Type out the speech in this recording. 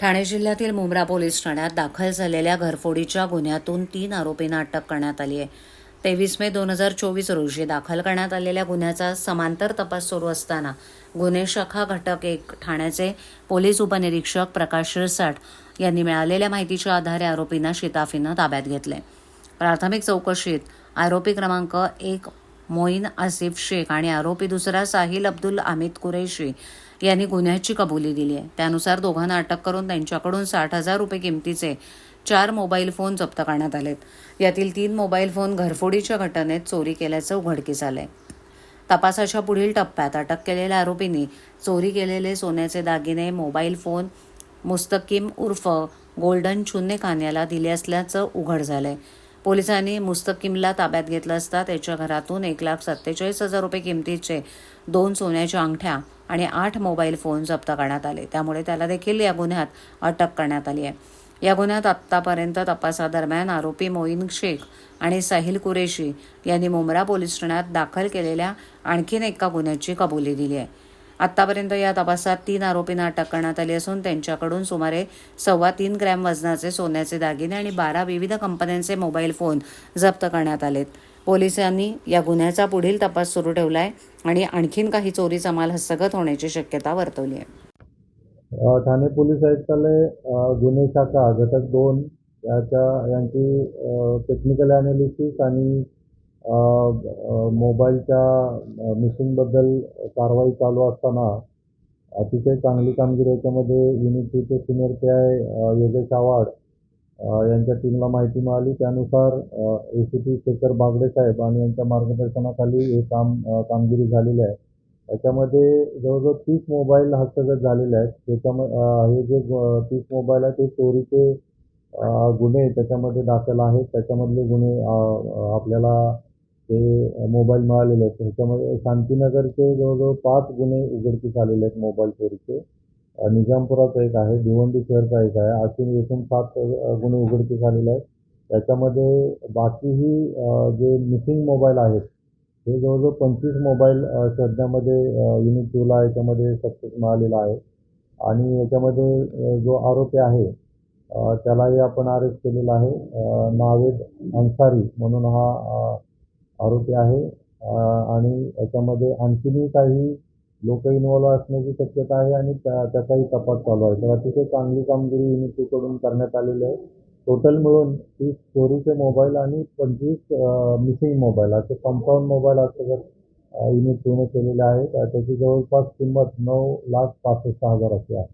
ठाणे जिल्ह्यातील मुंब्रा पोलीस ठाण्यात दाखल झालेल्या घरफोडीच्या गुन्ह्यातून तीन आरोपींना अटक करण्यात आली आहे. तेवीस मे दोन हजार चोवीस रोजी दाखल करण्यात आलेल्या गुन्ह्याचा समांतर तपास सुरू असताना गुन्हे शाखा घटक एक ठाण्याचे पोलीस उपनिरीक्षक प्रकाश शिरसाट यांनी मिळालेल्या माहितीच्या आधारे आरोपींना शिताफीनं ताब्यात घेतले. प्राथमिक चौकशीत आरोपी क्रमांक एक मोईन आसिफ शेख आणि आरोपी दुसरा साहिल अब्दुल अमित कुरेशी यांनी गुन्ह्याची कबुली दिली आहे. त्यानुसार दोघांना अटक करून त्यांच्याकडून साठ हजार रुपये किमतीचे चार मोबाईल फोन जप्त करण्यात आलेत. यातील तीन मोबाईल फोन घरफोडीच्या घटनेत चोरी केल्याचं उघडकीस आलंय. तपासाच्या पुढील टप्प्यात अटक केलेल्या आरोपींनी चोरी केलेले सोन्याचे दागिने मोबाईल फोन मुस्तकीम उर्फ गोल्डन शून्य कान्याला दिले असल्याचं उघड झालंय. पोलिसांनी मुस्तकिमला ताब्यात घेतलं असता त्याच्या घरातून एक लाख सत्तेचाळीस हजार रुपये किमतीचे दोन सोन्याच्या अंगठ्या आणि आठ मोबाईल फोन जप्त करण्यात आले. त्यामुळे त्याला देखील या गुन्ह्यात अटक करण्यात आली आहे. या गुन्ह्यात आत्तापर्यंत तपासादरम्यान आरोपी मोईन शेख आणि साहिल कुरेशी यांनी मुंब्रा पोलीस ठाण्यात दाखल केलेल्या आणखीन एका गुन्ह्याची कबुली दिली आहे. आत्तापर्यंत या तपासात तीन आरोपींना अटक करण्यात आली असून त्यांच्याकडून सुमारे सव्वा तीन ग्रॅम वजनाचे सोन्याचे दागिने आणि बारा विविध कंपन्यांचे मोबाईल फोन जप्त करण्यात आलेत. पोलिसांनी या गुन्ह्याचा पुढील तपास सुरू ठेवला आहे आणि आणखीन काही चोरीचा माल हस्तगत होण्याची शक्यता वर्तवली आहे ठाणे पोलीस आयुक्तालय गुन्हे शाखा घटक दोन याच्या यांची टेक्निकल ॲनालिसिस आणि मोबाईलच्या मिशिंगबद्दल मिसिंगबद्दल कारवाई चालू असताना अतिशय चांगली कामगिरी याच्यामध्ये unit टूचे senior P I Yogesh Awhad यांच्या टीमला माहिती मिळाली. त्यानुसार A C P Shekhar Bagde साहेब आणि यांच्या मार्गदर्शनाखाली हे काम कामगिरी झालेली आहे. याच्यामध्ये जवळजवळ तीस मोबाईल हस्तगत झालेले आहेत. त्याच्यामध्ये हे जे तीस मोबाईल आहेत ते चोरीचे गुन्हे त्याच्यामध्ये दाखल आहेत. त्याच्यामधले गुन्हे आपल्याला ते मोबाईल मिळालेले आहेत. ह्याच्यामध्ये शांतीनगरचे जवळजवळ पाच गुन्हे उघडकीस आलेले आहेत मोबाईल चोरीचे. निजामपुराचा एक आहे भिवंडी शहरचा एक आहे. असे येथून सात गुन्हे उघडकीस आलेले आहेत. त्याच्यामध्ये बाकीही जे मिसिंग मोबाईल आहेत हे जवळजवळ पंचवीस मोबाईल सध्यामध्ये युनिट टूला याच्यामध्ये सक्सेस मिळालेला आहे. आणि याच्यामध्ये जो आरोपी आहे त्यालाही आपण अरेस्ट केलेला आहे. नावेद अन्सारी म्हणून हा आरोपी आहे. आणि याच्यामध्ये आणखीनही काही लोक इन्व्हॉल्व असण्याची शक्यता आहे आणि त्या त्याचाही तपास चालू आहे. तर अतिशय चांगली कामगिरी युनिट टूकडून करण्यात आलेली आहे. टोटल मिळून तीस चोरीचे मोबाईल आणि पंचवीस मिसिंग मोबाईल असे कंपाऊंड मोबाईल असं जर युनिट टूने केलेले आहे त्याची जवळपास किंमत नऊ लाख पासष्ट हजार अशी आहे.